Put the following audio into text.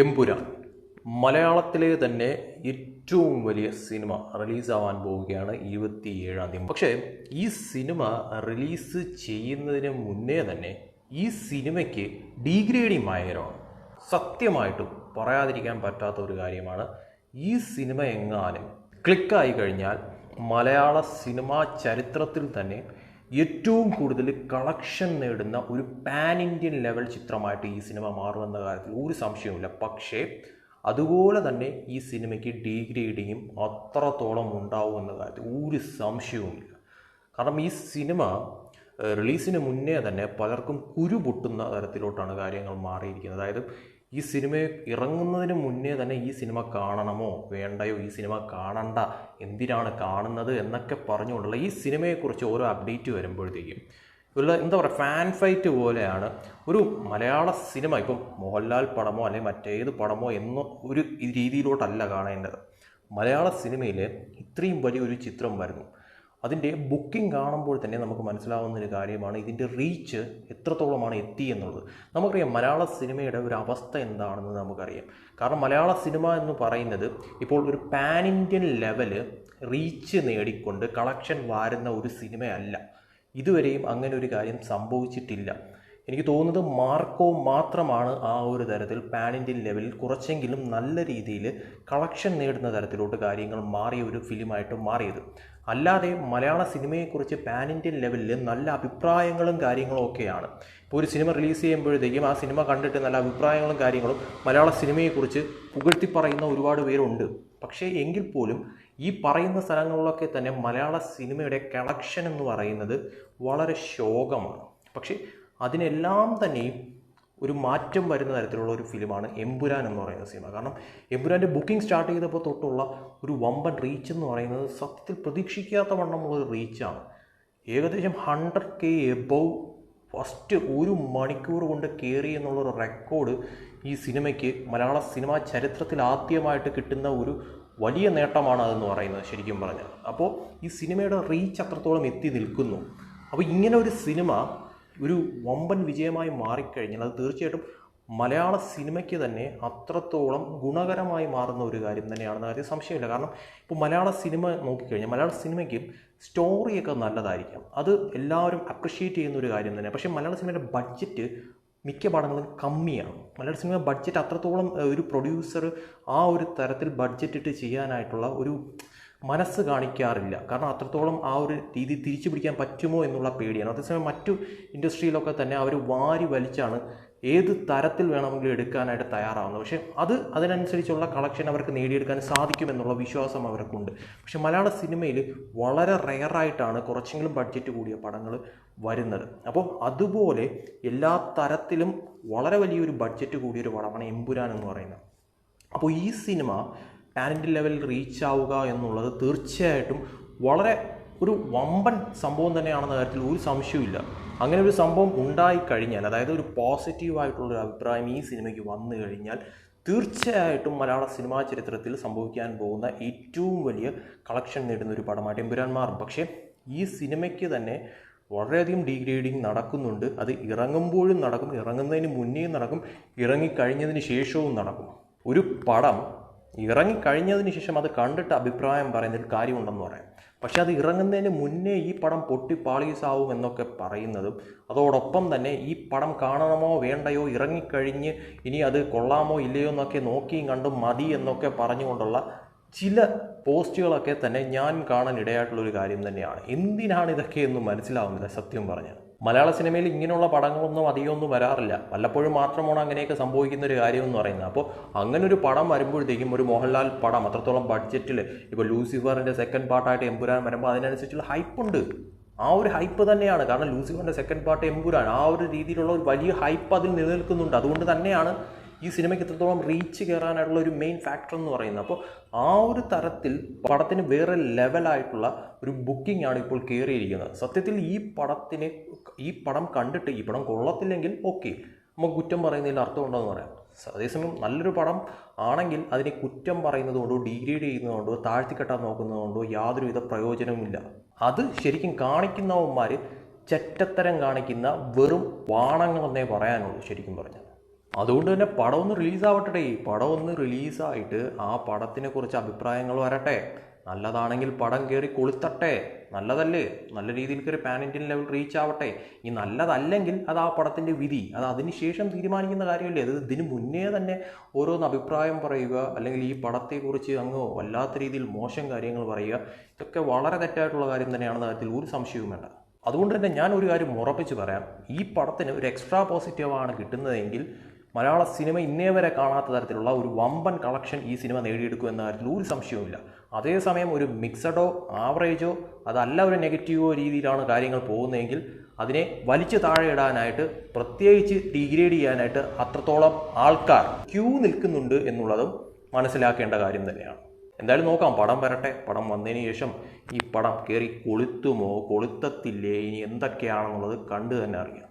എമ്പുരാൻ മലയാളത്തിലെ തന്നെ ഏറ്റവും വലിയ സിനിമ റിലീസാവാൻ പോവുകയാണ് ഇരുപത്തി ഏഴാം തീയതി. പക്ഷേ ഈ സിനിമ റിലീസ് ചെയ്യുന്നതിന് മുന്നേ തന്നെ ഈ സിനിമയ്ക്ക് ഡീഗ്രേഡിംഗ് ഭയങ്കരമാണ് സത്യമായിട്ടും പറയാതിരിക്കാൻ പറ്റാത്ത ഒരു കാര്യമാണ് ഈ സിനിമ എങ്ങാനും ക്ലിക്കായി കഴിഞ്ഞാൽ മലയാള സിനിമാ ചരിത്രത്തിൽ തന്നെ ഏറ്റവും കൂടുതൽ കളക്ഷൻ നേടുന്ന ഒരു പാൻ ഇന്ത്യൻ ലെവൽ ചിത്രമായിട്ട് ഈ സിനിമ മാറുമെന്ന കാര്യത്തിൽ ഒരു സംശയവുമില്ല. പക്ഷേ അതുപോലെ തന്നെ ഈ സിനിമയ്ക്ക് ഡീഗ്രേഡിങ്ങും അത്രത്തോളം ഉണ്ടാവും എന്ന കാര്യത്തിൽ ഒരു സംശയവുമില്ല. കാരണം ഈ സിനിമ റിലീസിന് മുന്നേ തന്നെ പലർക്കും കുരു പൊട്ടുന്ന തരത്തിലോട്ടാണ് കാര്യങ്ങൾ മാറിയിരിക്കുന്നത്. അതായത് ഈ സിനിമ ഇറങ്ങുന്നതിന് മുന്നേ തന്നെ ഈ സിനിമ കാണണമോ? വേണ്ടയോ? ഈ സിനിമ കാണണ്ട. എന്തിനാണ് കാണുന്നത് എന്നൊക്കെ പറഞ്ഞുകൊണ്ടുള്ള ഈ സിനിമയെക്കുറിച്ച് ഓരോ അപ്ഡേറ്റ് വരുമ്പോഴത്തേക്കും. ഉള്ള എന്താ പറയുക ഫാൻ ഫൈറ്റ് പോലെയാണ് ഒരു മലയാള സിനിമ. ഇപ്പം മോഹൻലാൽ പടമോ അല്ലെങ്കിൽ മറ്റേത് പടമോ എന്ന ഒരു രീതിയിലോട്ടല്ല കാണേണ്ടത്. മലയാള സിനിമയിൽ ഇത്രയും വലിയൊരു ചിത്രം വരുന്നു. അതിന്റെ ബുക്കിംഗ് കാണുമ്പോൾ തന്നെ നമുക്ക് മനസ്സിലാവുന്ന ഒരു കാര്യമാണ് ഇതിന്റെ റീച്ച് എത്രത്തോളമാണ് എത്തി എന്നുള്ളത്. നമുക്കറിയാം മലയാള സിനിമയുടെ ഒരു അവസ്ഥ എന്താണെന്ന് നമുക്കറിയാം. കാരണം മലയാള സിനിമ എന്ന് പറയുന്നത് ഇപ്പോൾ ഒരു പാൻ ഇന്ത്യൻ ലെവൽ റീച്ച് നേടിക്കൊണ്ട് കളക്ഷൻ വാരുന്ന ഒരു സിനിമയല്ല. ഇതുവരെയും അങ്ങനെ ഒരു കാര്യം സംഭവിച്ചിട്ടില്ല. എനിക്ക് തോന്നുന്നത് മാർക്കോ മാത്രമാണ് ആ ഒരു തരത്തിൽ പാൻ ഇന്ത്യൻ ലെവലിൽ കുറച്ചെങ്കിലും നല്ല രീതിയിൽ കളക്ഷൻ നേടുന്ന തരത്തിലോട്ട് കാര്യങ്ങൾ മാറിയ ഒരു ഫിലിമായിട്ട് മാറിയത്. അല്ലാതെ മലയാള സിനിമയെക്കുറിച്ച് പാൻ ഇന്ത്യൻ ലെവലിൽ നല്ല അഭിപ്രായങ്ങളും കാര്യങ്ങളും ഒക്കെയാണ്. ഇപ്പോൾ ഒരു സിനിമ റിലീസ് ചെയ്യുമ്പോഴത്തേക്കും ആ സിനിമ കണ്ടിട്ട് നല്ല അഭിപ്രായങ്ങളും കാര്യങ്ങളും മലയാള സിനിമയെക്കുറിച്ച് പുകഴ്ത്തി പറയുന്ന ഒരുപാട് പേരുണ്ട്. പക്ഷേ എങ്കിൽ പോലും ഈ പറയുന്ന സ്ഥലങ്ങളിലൊക്കെ തന്നെ മലയാള സിനിമയുടെ കളക്ഷൻ എന്ന് പറയുന്നത് വളരെ ശോകമാണ്. പക്ഷേ അതിനെല്ലാം തന്നെയും ഒരു മാറ്റം വരുന്ന തരത്തിലുള്ള ഒരു ഫിലിമാണ് എമ്പുരാൻ എന്ന് പറയുന്ന സിനിമ. കാരണം എമ്പുരാന്റെ ബുക്കിംഗ് സ്റ്റാർട്ട് ചെയ്തപ്പോൾ തൊട്ടുള്ള ഒരു വമ്പൻ റീച്ച് എന്ന് പറയുന്നത് സത്യത്തിൽ പ്രതീക്ഷിക്കാത്ത വണ്ണമുള്ള ഒരു റീച്ചാണ്. ഏകദേശം ഹൺഡ്രഡ് കെ എബവ് ഫസ്റ്റ് ഒരു മണിക്കൂർ കൊണ്ട് കയറി എന്നുള്ളൊരു റെക്കോർഡ് ഈ സിനിമയ്ക്ക് മലയാള സിനിമാ ചരിത്രത്തിൽ ആദ്യമായിട്ട് കിട്ടുന്ന ഒരു വലിയ നേട്ടമാണ് അതെന്ന് പറയുന്നത് ശരിക്കും പറഞ്ഞാൽ. അപ്പോൾ ഈ സിനിമയുടെ റീച്ച് അത്രത്തോളം എത്തി നിൽക്കുന്നു. അപ്പോൾ ഇങ്ങനെ ഒരു സിനിമ ഒരു വമ്പൻ വിജയമായി മാറിക്കഴിഞ്ഞാൽ അത് തീർച്ചയായിട്ടും മലയാള സിനിമയ്ക്ക് തന്നെ അത്രത്തോളം ഗുണകരമായി മാറുന്ന ഒരു കാര്യം തന്നെയാണെന്ന കാര്യം സംശയമില്ല. കാരണം ഇപ്പോൾ മലയാള സിനിമ നോക്കിക്കഴിഞ്ഞാൽ മലയാള സിനിമയ്ക്ക് സ്റ്റോറിയൊക്കെ നല്ലതായിരിക്കാം. അത് എല്ലാവരും അപ്രിഷ്യേറ്റ് ചെയ്യുന്ന ഒരു കാര്യം തന്നെ. പക്ഷേ മലയാള സിനിമയുടെ ബഡ്ജറ്റ് മിക്ക പടങ്ങളും കമ്മിയാണ്. മലയാള സിനിമ ബഡ്ജറ്റ് അത്രത്തോളം ഒരു പ്രൊഡ്യൂസർ ആ ഒരു തരത്തിൽ ബഡ്ജറ്റ് ഇട്ട് ചെയ്യാനായിട്ടുള്ള ഒരു മനസ്സ് കാണിക്കാറില്ല. കാരണം അത്രത്തോളം ആ ഒരു രീതി തിരിച്ചു പിടിക്കാൻ പറ്റുമോ എന്നുള്ള പേടിയാണ്. അതേസമയം മറ്റു ഇൻഡസ്ട്രിയിലൊക്കെ തന്നെ അവർ വാരി വലിച്ചാണ് ഏത് തരത്തിൽ വേണമെങ്കിലും എടുക്കാനായിട്ട് തയ്യാറാവുന്നത്. പക്ഷേ അത് അതിനനുസരിച്ചുള്ള കളക്ഷൻ അവർക്ക് നേടിയെടുക്കാൻ സാധിക്കുമെന്നുള്ള വിശ്വാസം അവർക്കുണ്ട്. പക്ഷെ മലയാള സിനിമയിൽ വളരെ റെയറായിട്ടാണ് കുറച്ചെങ്കിലും ബഡ്ജറ്റ് കൂടിയ പടങ്ങൾ വരുന്നത്. അപ്പോൾ അതുപോലെ എല്ലാ തരത്തിലും വളരെ വലിയൊരു ബഡ്ജറ്റ് കൂടിയൊരു പടമാണ് എമ്പുരാൻ എന്ന് പറയുന്നത്. അപ്പോൾ ഈ സിനിമ പാരന്റ് ലെവൽ റീച്ച് ആവുക എന്നുള്ളത് തീർച്ചയായിട്ടും വളരെ ഒരു വമ്പൻ സംഭവം തന്നെയാണെന്ന കാര്യത്തിൽ ഒരു സംശയവുമില്ല അങ്ങനെ ഒരു സംഭവം ഉണ്ടായി കഴിഞ്ഞാൽ അതായത് ഒരു പോസിറ്റീവായിട്ടുള്ളൊരു അഭിപ്രായം ഈ സിനിമയ്ക്ക് വന്നു കഴിഞ്ഞാൽ തീർച്ചയായിട്ടും മലയാള സിനിമാ ചരിത്രത്തിൽ സംഭവിക്കാൻ പോകുന്ന ഏറ്റവും വലിയ കളക്ഷൻ നേടുന്ന ഒരു പടമാണ് എമ്പുരാൻ മാറും പക്ഷേ ഈ സിനിമയ്ക്ക് തന്നെ വളരെയധികം ഡീഗ്രേഡിങ് നടക്കുന്നുണ്ട്. അത് ഇറങ്ങുമ്പോഴും നടക്കും ഇറങ്ങുന്നതിന് മുന്നേയും നടക്കും ഇറങ്ങിക്കഴിഞ്ഞതിന് ശേഷവും നടക്കും. ഒരു പടം ഇറങ്ങിക്കഴിഞ്ഞതിന് ശേഷം അത് കണ്ടിട്ട് അഭിപ്രായം പറയുന്നതിൽ കാര്യമുണ്ടെന്ന് പറയാം. പക്ഷേ അത് ഇറങ്ങുന്നതിന് മുന്നേ ഈ പടം പൊട്ടി പാളീസാവും എന്നൊക്കെ പറയുന്നതും അതോടൊപ്പം തന്നെ ഈ പടം കാണണമോ വേണ്ടയോ ഇറങ്ങിക്കഴിഞ്ഞ് ഇനി അത് കൊള്ളാമോ ഇല്ലയോ എന്നൊക്കെ നോക്കിയും കണ്ടും മതി എന്നൊക്കെ പറഞ്ഞുകൊണ്ടുള്ള ചില പോസ്റ്റുകളൊക്കെ തന്നെ ഞാൻ കാണാൻ ഇടയായിട്ടുള്ള ഒരു കാര്യം തന്നെയാണ്. എന്തിനാണ് ഇതൊക്കെ എന്ന് മനസ്സിലാവുന്നില്ല സത്യം പറഞ്ഞാൽ. മലയാള സിനിമയിൽ ഇങ്ങനെയുള്ള പടങ്ങളൊന്നും അധികമൊന്നും വരാറില്ല. വല്ലപ്പോഴും മാത്രമാണ് അങ്ങനെയൊക്കെ സംഭവിക്കുന്ന ഒരു കാര്യം എന്ന് പറയുന്നത്. അപ്പോൾ അങ്ങനെ ഒരു പടം വരുമ്പോഴത്തേക്കും ഒരു മോഹൻലാൽ പടം അത്രത്തോളം ബഡ്ജറ്റിൽ ഇപ്പോൾ ലൂസിഫറിന്റെ സെക്കൻഡ് പാർട്ടായിട്ട് എമ്പുരാൻ വരുമ്പോൾ അതിനനുസരിച്ചുള്ള ഹൈപ്പ് ഉണ്ട്. ആ ഒരു ഹൈപ്പ് തന്നെയാണ്. കാരണം ലൂസിഫറിന്റെ സെക്കൻഡ് പാർട്ട് എമ്പുരാൻ ആ ഒരു രീതിയിലുള്ള ഒരു വലിയ ഹൈപ്പ് അതിൽ നിലനിൽക്കുന്നുണ്ട്. അതുകൊണ്ട് തന്നെയാണ് ഈ സിനിമയ്ക്ക് എത്രത്തോളം റീച്ച് കയറാനായിട്ടുള്ള ഒരു മെയിൻ ഫാക്ടർ എന്ന് പറയുന്നത്. അപ്പോൾ ആ ഒരു തരത്തിൽ പടത്തിന് വേറെ ലെവലായിട്ടുള്ള ഒരു ബുക്കിംഗ് ആണ് ഇപ്പോൾ കയറിയിരിക്കുന്നത് സത്യത്തിൽ ഈ പടത്തിന് ഈ പടം കണ്ടിട്ട് ഈ പടം കൊള്ളത്തില്ലെങ്കിൽ ഓക്കെ നമുക്ക് കുറ്റം പറയുന്നതിൽ അർത്ഥമുണ്ടോ എന്ന് പറയാം. അതേസമയം നല്ലൊരു പടം ആണെങ്കിൽ അതിനെ കുറ്റം പറയുന്നത് കൊണ്ടോ ഡീഗ്രേഡ് ചെയ്യുന്നതുകൊണ്ടോ താഴ്ത്തിക്കെട്ടാൻ നോക്കുന്നതുകൊണ്ടോ യാതൊരുവിധ പ്രയോജനവുമില്ല. അത് ശരിക്കും കാണിക്കുന്നവന്മാർ ചെറ്റത്തരം കാണിക്കുന്ന വെറും വാണങ്ങളെന്നേ പറയാനുള്ളൂ ശരിക്കും പറഞ്ഞാൽ. അതുകൊണ്ട് തന്നെ പടം ഒന്ന് റിലീസാവട്ടെ പടം ഒന്ന് റിലീസായിട്ട് ആ പടത്തിനെ കുറിച്ച് അഭിപ്രായങ്ങൾ വരട്ടെ. നല്ലതാണെങ്കിൽ പടം കയറി കൊളുത്തട്ടെ. നല്ലതല്ലേ? നല്ല രീതിയിൽ കയറി പാൻ ഇന്ത്യൻ ലെവൽ റീച്ച് ആവട്ടെ ഈ നല്ലതല്ലെങ്കിൽ അത് ആ പടത്തിന്റെ വിധി അത് അതിനുശേഷം തീരുമാനിക്കുന്ന കാര്യമല്ലേ? അത് ഇതിന് മുന്നേ തന്നെ ഓരോന്ന് അഭിപ്രായം പറയുക അല്ലെങ്കിൽ ഈ പടത്തെക്കുറിച്ച് അങ്ങ് വല്ലാത്ത രീതിയിൽ മോശം കാര്യങ്ങൾ പറയുക ഇതൊക്കെ വളരെ തെറ്റായിട്ടുള്ള കാര്യം തന്നെയാണെന്ന കാര്യത്തിൽ ഒരു സംശയവും വേണ്ട. അതുകൊണ്ട് തന്നെ ഞാൻ ഒരു കാര്യം ഉറപ്പിച്ച് പറയാം. ഈ പടത്തിന് ഒരു എക്സ്ട്രാ പോസിറ്റീവാണ് കിട്ടുന്നതെങ്കിൽ മലയാള സിനിമ ഇന്നേ വരെ കാണാത്ത തരത്തിലുള്ള ഒരു വമ്പൻ കളക്ഷൻ ഈ സിനിമ നേടിയെടുക്കും എന്ന ഒരു സംശയവുമില്ല. അതേസമയം ഒരു മിക്സഡോ ആവറേജോ അതല്ല ഒരു നെഗറ്റീവോ രീതിയിലാണ് കാര്യങ്ങൾ പോകുന്നതെങ്കിൽ അതിനെ വലിച്ചു താഴെ ഇടാനായിട്ട് പ്രത്യേകിച്ച് ഡിഗ്രേഡ് ചെയ്യാനായിട്ട് അത്രത്തോളം ആൾക്കാർ ക്യൂ നിൽക്കുന്നുണ്ട് എന്നുള്ളതും മനസ്സിലാക്കേണ്ട കാര്യം തന്നെയാണ്. എന്തായാലും നോക്കാം പടം വരട്ടെ. പടം വന്നതിന് ശേഷം ഈ പടം കയറി കൊളുത്തുമോ കൊളുത്തത്തില്ലേ ഇനി എന്തൊക്കെയാണെന്നുള്ളത് കണ്ടു തന്നെ അറിയാം.